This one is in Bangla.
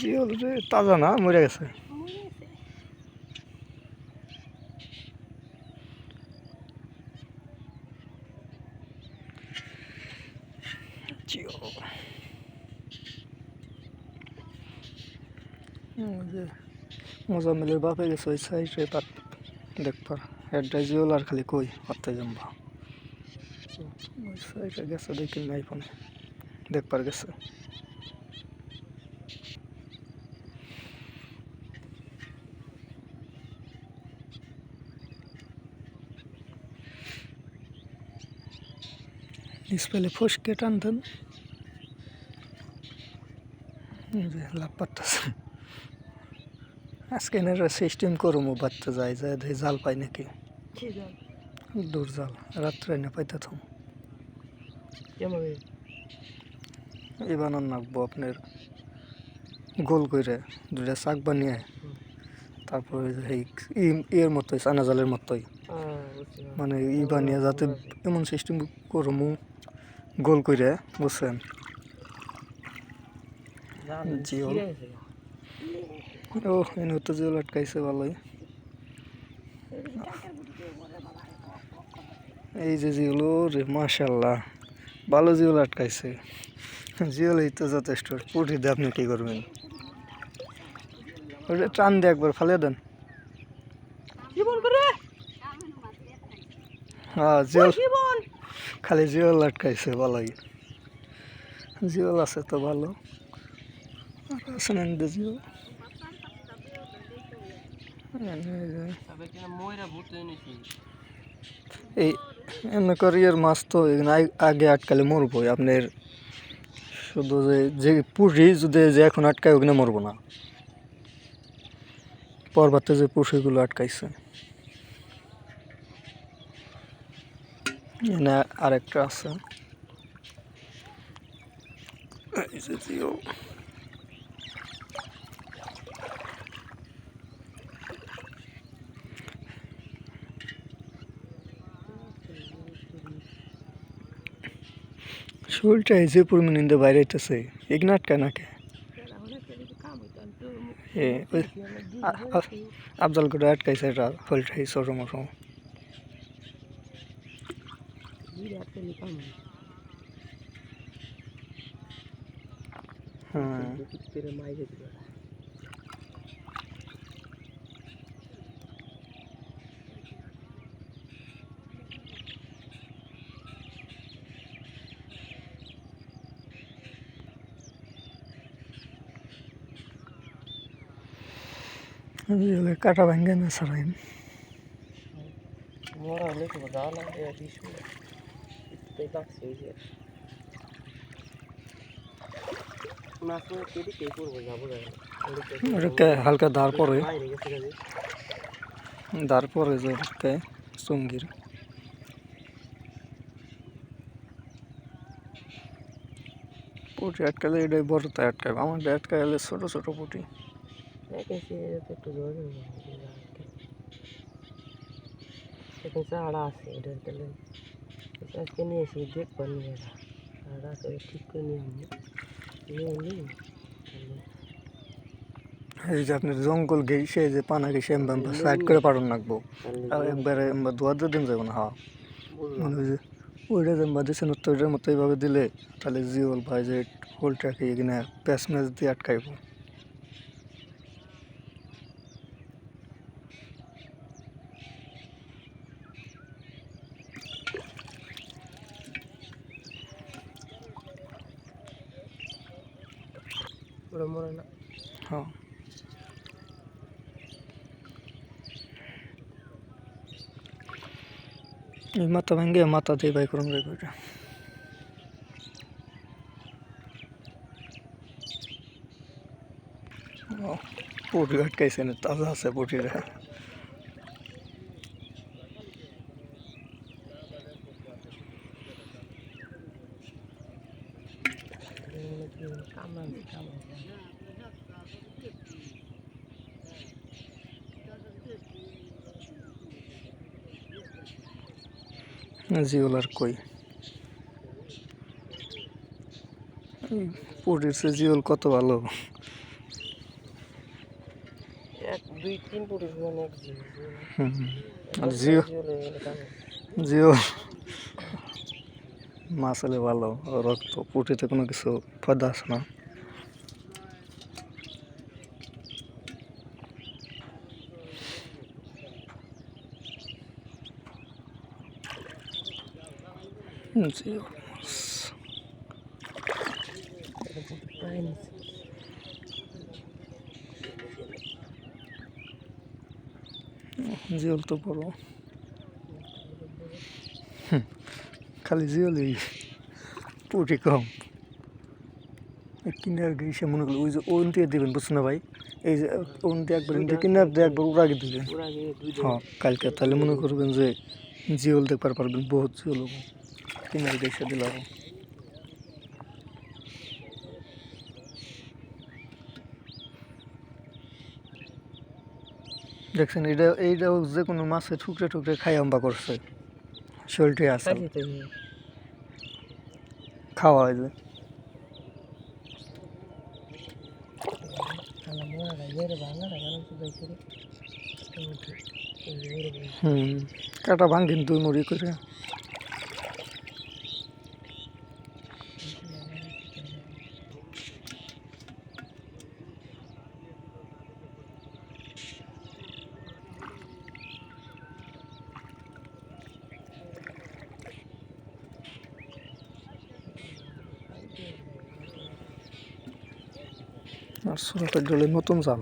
জিওল রে তাজা না, মরে গেছে। যে মোজাম্মেলের বাপে গেছে ওই সাইডে তার দেখবার হেডটা জিওল আর খালি কই অর্থে জম্বা ওই সাইডে গেছে দেখি নাই ফোনে। দেখবার গেছে। ডিসপ্লে ফসকে টানতেন। লাভ পারতেছে। আজকে এনার সিস্টেম করব বাচ্চা যায় যায় জাল পাই নাকি? দূর জাল রাত্রে না পাইতে থাম। এবার নাকবো আপনার। গোল করে দুটা শাক বানিয়ে তারপরে এর মতোই চানা জালের মতোই। মানে ই বানিয়ে যাতে এমন সিস্টেম করব গোল করে বুঝছেন? জিও ও এনে তো জিও লটকাইছে ভালোই। এই যে জিওলো রে মাশাল্লাহ। ভালো জিও লটকাইছে জিওলেই তো যথেষ্ট। পুটি দিয়ে আপনি কি করবেন? ওটা টান দিয়ে একবার ফালিয়ে দেন। হ্যাঁ জিওল। খালি জিওল লটকাইছে ভালোই। জিওল আছে তো ভালো। আর আছে এই এমনি করে এর মাছ তো আগে আটকালে মরবো আপনার শুধু যে যে পুষি যদি যে এখন আটকায় ওখানে মরবো না। পর্বতে যে পুষিগুলো আটকাইছে। এখানে আরেকটা আছে। এই যে জিও। শরীরটা এই যে পরিমাণ ইন্দে বাইরে হইতেছে। এগুলো আটকায় নাকে? আফজাল করে আটকাইছে এটা, শরীরটা जीरा तेल हाँ तेरे काटा भांगे में सर मोरा लेके बता ला ये না সারাইন ওটাকে হালকা দাঁড় পরে। দাঁড় পরে যে চুঙ্গির পুটি আটকালে এটাই বড়তে আটকাবে আমার আটকালে ছোটো ছোটো পুটি। চারা আছে এটার তাহলে আজকে নিয়ে এসে দেখবার নিয়ে আর আছে ঠিক করে নিয়ে আমি নিয়ে নিই এই যে আপনার জঙ্গল ঘেসে যে পানা ঘেসে সাইড করে পারন রাখব আর একবারে ধোয়া দিয়ে দিন যাব না হ্যাঁ। মানে ওইটা যে দিচ্ছেন তো ওইটার মতো এইভাবে দিলে তাহলে জিওল ভাই যে হোলটাকে এখানে প্যাস ম্যাচ দিয়ে আটকাইব। ওরা মরে না হ্যাঁ এই মাথা ভেঙে মাথা দিয়ে বাই করুন যাবে ওইটা ও, পুটি আটকাইছে না তাজা আছে পুটিটা কামড়ান কামড়ান জিওল আর কই এই জিওল কত ভালো? এক দুই তিন এক আর জিও জিও লেগে গেলে কামে। জিও মাছ হলে ভালো রক্ত পুটিতে কোনো কিছু ফায়দা আছে না। জিওল তো বড় হুম, খালি জিওলই পুটি কম। কিনার গিয়ে মনে করল ওই যে ওন দিয়ে দেবেন বুঝছ না ভাই? এই যে ওন দিয়ে একবার কিনার দিয়ে একবার উড়াগে দিবেন হ্যাঁ কালকে তাহলে মনে করবেন যে জিওল দেখবার পারবেন বহুত জিওল হব। কিনার গেছে দিলাম দেখছেন এটা এইটাও যে কোনো মাছে ঠুকরে ঠুকরে খাই আম্বা করছে। শরীরটি আসে। খাওয়া হয় যে আলা মোরা রা ইয়েরে বাংলা রা গান শুধাইছে রে এই যে, এই যে ইয়েরে বাংলা। হুম কাটা ভাঙ্গিন দুই মুড়ি করে আর ছোটটা জলে নতুন জাল